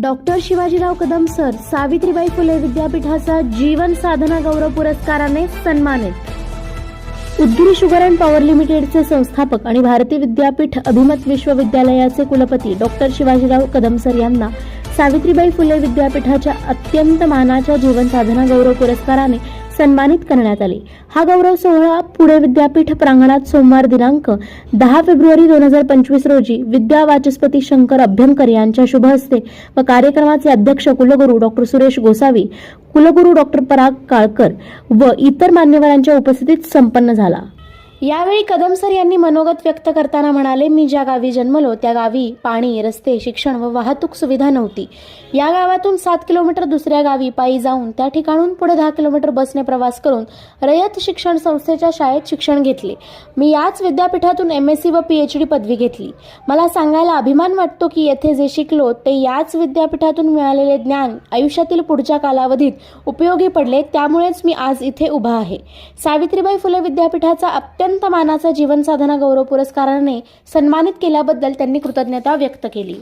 Doctor Shivajirao Kadam sir Savitribai Phule विद्यापीठाचा जीवन साधना गौरव पुरस्काराने सन्मानित. उद्गिरी शुगर अँड पॉवर लिमिटेडचे संस्थापक आणि भारतीय विद्यापीठ अभिमत विश्वविद्यालयाचे कुलपती डॉक्टर शिवाजीराव कदम सर यांना सावित्रीबाई फुले विद्यापीठाच्या अत्यंत मानाच्या जीवन साधना गौरव पुरस्काराने सन्मानित करण्यात आले. हा गौरव सोहळा पुणे विद्यापीठ प्रांगणात सोमवार दिनांक दहा फेब्रुवारी दोन हजार पंचवीस रोजी विद्या वाचस्पती शंकर अभ्यंकर यांच्या शुभ हस्ते व कार्यक्रमाचे अध्यक्ष कुलगुरू डॉक्टर सुरेश गोसावी कुलगुरू डॉक्टर पराग काळकर व इतर मान्यवरांच्या उपस्थितीत संपन्न झाला. यावेळी कदम सर यांनी मनोगत व्यक्त करताना म्हणाले मी ज्या गावी जन्मलो त्या गावी पाणी रस्ते शिक्षण व वाहतूक सुविधा नव्हती. या गावातून सात किलोमीटर दुसऱ्या गावी पायी जाऊन त्या ठिकाणून पुढे दहा किलोमीटर बसने प्रवास करून रयत शिक्षण संस्थेच्या शाळेत शिक्षण घेतले. मी याच विद्यापीठातून एम एस सी व पी एच डी पदवी घेतली. मला सांगायला अभिमान वाटतो की येथे जे शिकलो ते याच विद्यापीठातून मिळालेले ज्ञान आयुष्यातील पुढच्या कालावधीत उपयोगी पडले त्यामुळेच मी आज इथे उभा आहे. सावित्रीबाई फुले विद्यापीठाचा अत्यंत मानाचा जीवन साधना गौरव पुरस्काराने सन्मानित केल्याबद्दल त्यांनी कृतज्ञता व्यक्त केली.